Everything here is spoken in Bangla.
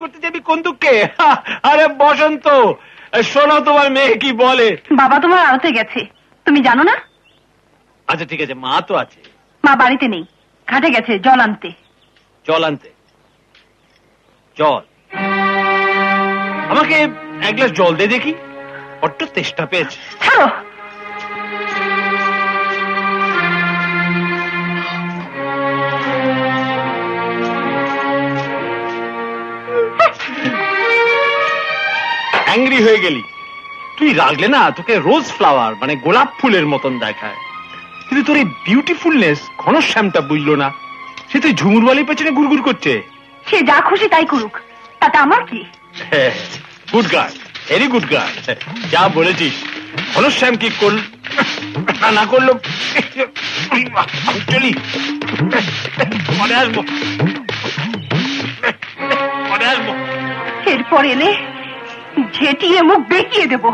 করতে যাবি কোন দুঃখে? আরে বসন্ত শোনো তোমার মেয়ে কি বলে? বাবা তোমার আড়তে গেছে। তুমি জানো না? আচ্ছা ঠিক আছে মা তো আছে। মা বাড়িতে নেই। ঘাটে গেছে জল আনতে। জল আনতে। জল। আমাকে এক গ্লাস জল দে দেখি। বড্ড তেষ্টা পেয়েছে। ছাড়ো! অ্যাংরি হয়ে গেলি। তুই রাগলে না তোকে রোজ ফ্লাওয়ার মানে গোলাপ ফুলের মতন দেখায়। কিন্তু তোর এই বিউটিফুলনেস ঘনশ্যামটা বুঝলো না। সে তুই ঝুমুর বালির পেছনে গুড়গুড় করছে। সে যা খুশি তাই করুক। তাতে আমার কি? Good guard very good guard যা বলেছিস। ঘনশ্যাম কি করল না করল। চলি। পরে আসব। পরে আসব। এরপর এলে ঝেঁটিয়ে মুখ বেঁকিয়ে দেব।